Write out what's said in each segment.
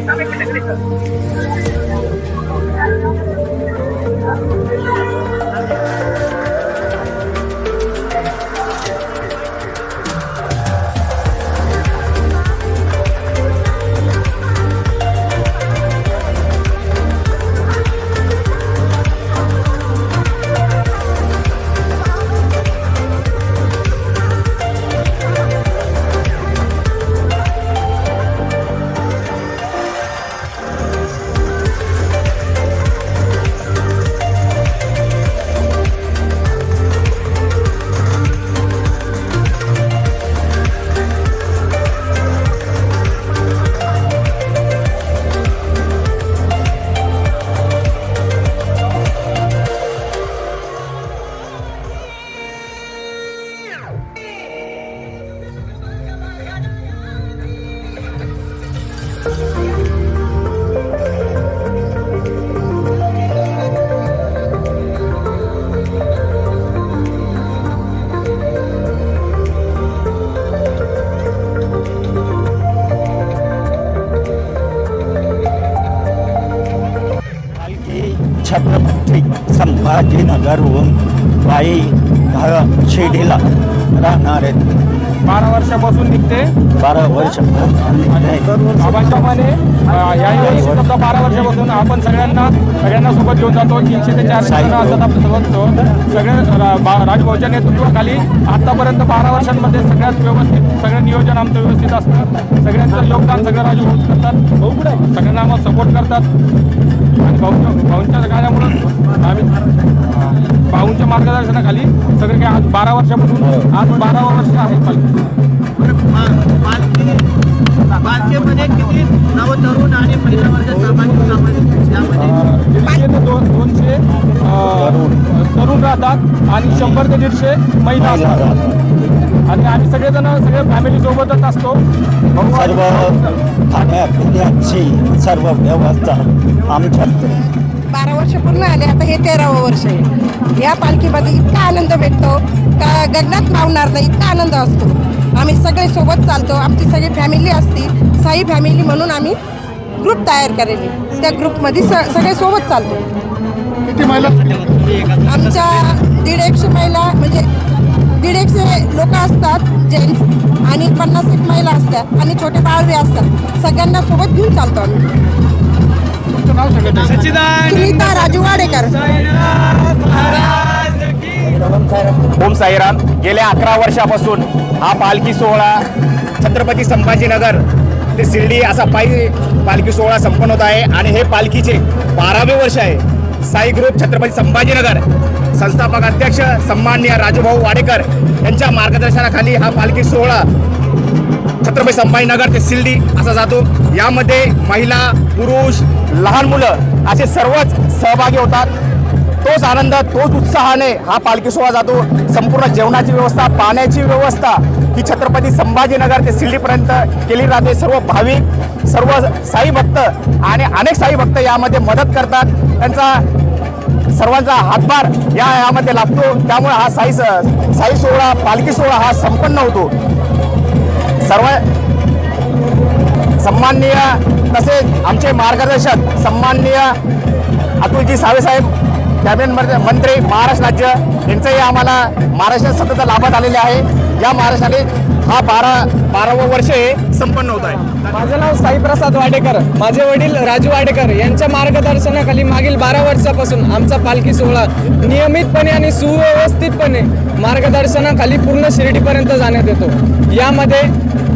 पालखी संभाजीनगरहून पायी धा- शिर्डीला राहणार आहेत. बारा वर्षापासून निघते. बारा वर्ष समजा बारा वर्षापासून आपण सगळ्यांना सगळ्यांना सोबत घेऊन जातो. तीनशे ते चारशे जण असतात आपल्यासोबत. सगळे राजभाऊच्या नेतृत्वाखाली आतापर्यंत बारा वर्षांमध्ये सगळ्यात व्यवस्थित सगळं नियोजन आमचं व्यवस्थित असतं. सगळ्यांचं योगदान सगळं राजभाऊ करतात. सगळ्यांना आम्हाला सपोर्ट करतात. आणि भाऊच्या भाऊंच्या कार्यामुळं आम्ही आज बारा वर्ष आहे पालखी पालखीमध्ये किती नवतरुण आणि सहभागी दीडशे ते दोन दोनशे तरुण राहतात आणि शंभर ते दीडशे महिला असतात. राहतात. आणि आम्ही सगळेजण सगळे फॅमिली सोबतच असतो. सर्व खाण्यापिण्याची सर्व व्यवस्था आमच्यात बारा वर्ष पूर्ण आले आता हे तेरावं वर्ष आहे. या पालखीमध्ये इतका आनंद भेटतो का गगनात मावणार नाही इतका आनंद असतो. आम्ही सगळे सोबत चालतो आमची सगळी फॅमिली असती साई फॅमिली म्हणून आम्ही ग्रुप तयार करेल त्या ग्रुपमध्ये स सगळे सोबत चालतो. आमच्या दीड एकशे महिला म्हणजे दीड एकशे लोक असतात जेंट्स आणि पन्नास एक महिला असतात आणि छोटे बाळवे असतात. सगळ्यांना सोबत घेऊन चालतो आम्ही. सुनीता राजू वाडेकर ओम साईराम. गेल्या अकरा वर्षापासून हा पालखी सोहळा छत्रपती संभाजीनगर ते शिर्डी असा पायी पालखी सोहळा संपन्न होत आहे. आणि हे पालखीचे बारावे वर्ष आहे. साई ग्रुप छत्रपती संभाजीनगर. संस्थापक अध्यक्ष सन्माननीय राजूभाऊ वाडेकर यांच्या मार्गदर्शनाखाली हा पालखी सोहळा छत्रपती संभाजीनगर ते शिर्डी असा जातो. यामध्ये महिला पुरुष लहान मुलं असे सर्वच सहभागी होतात. तोच आनंद तोच उत्साहाने हा पालखी सोहळा जातो. संपूर्ण जेवणाची व्यवस्था पाण्याची व्यवस्था ही छत्रपती संभाजीनगर ते शिर्डीपर्यंत केली जाते. सर्व भाविक सर्व साई भक्त आणि अनेक साई भक्त यामध्ये मदत करतात. त्यांचा सर्वांचा हातभार या यामध्ये लागतो. त्यामुळे हा साई स- साई सोहळा पालखी सोहळा हा संपन्न होतो. सर्व सन्माननीय तसेच आमचे मार्गदर्शक सन्माननीय अतुलजी साहेब कॅबिनेट मंत्री- मंत्री महाराष्ट्र राज्य यांचंही आम्हाला महाराष्ट्रात सतत लाभत आलेले आहे. या महाराष्ट्राने हा बारा बारावं वर्ष हे संपन्न होत आहे. माझं नाव साईप्रसाद वाडेकर. माझे वडील राजू वाडेकर. यांच्या मार्गदर्शनाखाली मागील बारा वर्षापासून आमचा पालखी सोहळा नियमितपणे आणि सुव्यवस्थितपणे मार्गदर्शनाखाली पूर्ण शिर्डीपर्यंत जाण्यात येतो. यामध्ये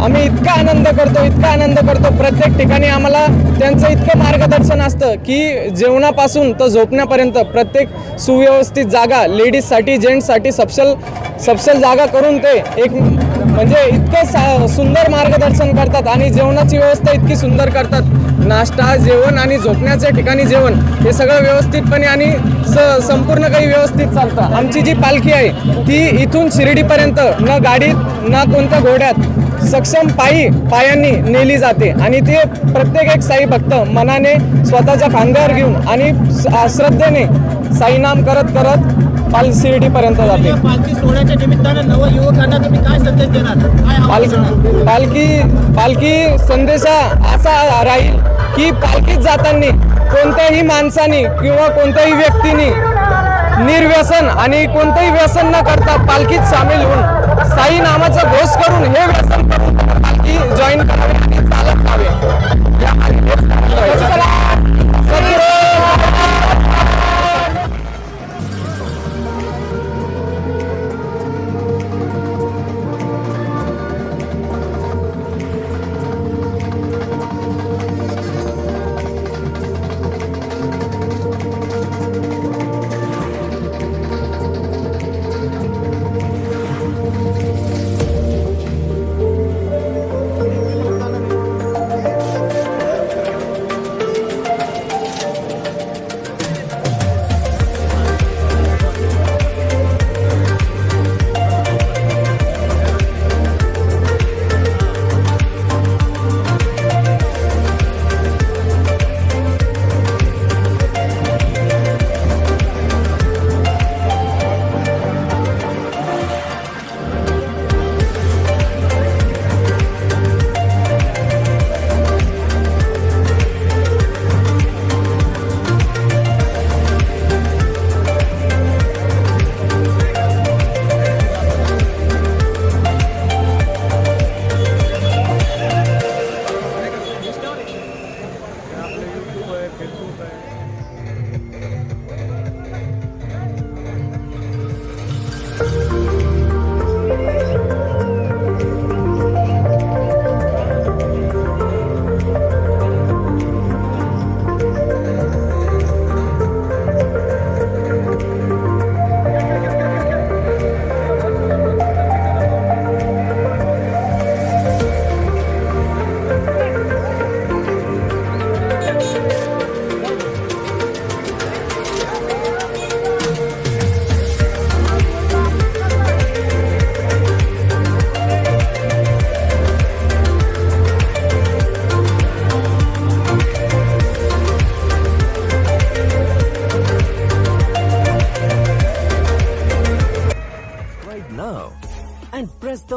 आम्ही इतका आनंद करतो इतका आनंद करतो. प्रत्येक ठिकाणी आम्हाला त्यांचं इतकं मार्गदर्शन असतं की जेवणापासून तर झोपण्यापर्यंत प्रत्येक सुव्यवस्थित जागा लेडीजसाठी जेंट्ससाठी सपशल सपशल जागा करून ते एक म्हणजे इतकं सा सुंदर मार्गदर्शन करतात आणि जेवणाची व्यवस्था इतकी सुंदर करतात. नाश्ता जेवण आणि झोपण्याच्या ठिकाणी जेवण हे सगळं व्यवस्थितपणे आणि स संपूर्ण काही व्यवस्थित चालतं. आमची जी पालखी आहे ती इथून शिर्डीपर्यंत न गाडीत ना कोणत्या घोड्यात सक्षम पायी पायांनी नेली जाते. आणि ते प्रत्येक एक साई भक्त मनाने स्वतःच्या खांद्यावर घेऊन आणि श्रद्धेने साईनाम करत करत पाल शिर्डीपर्यंत जाते. या पालखी सोहळ्याच्या निमित्तानं नवयुवकांना तुम्ही काय संदेश देणार? काय आवाहन करणार? पाल पालखी पालखी संदेशा असा राहील की पालखीत जाताना कोणत्याही माणसानी किंवा कोणत्याही व्यक्तीनी निर्व्यसन आणि कोणतंही व्यसन न करता पालखीत सामील होऊन साई नामाचा घोष करून हे व्यसन करून पालखी जॉईन करावी आणि चालत जावे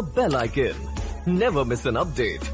bell icon. Never miss an update.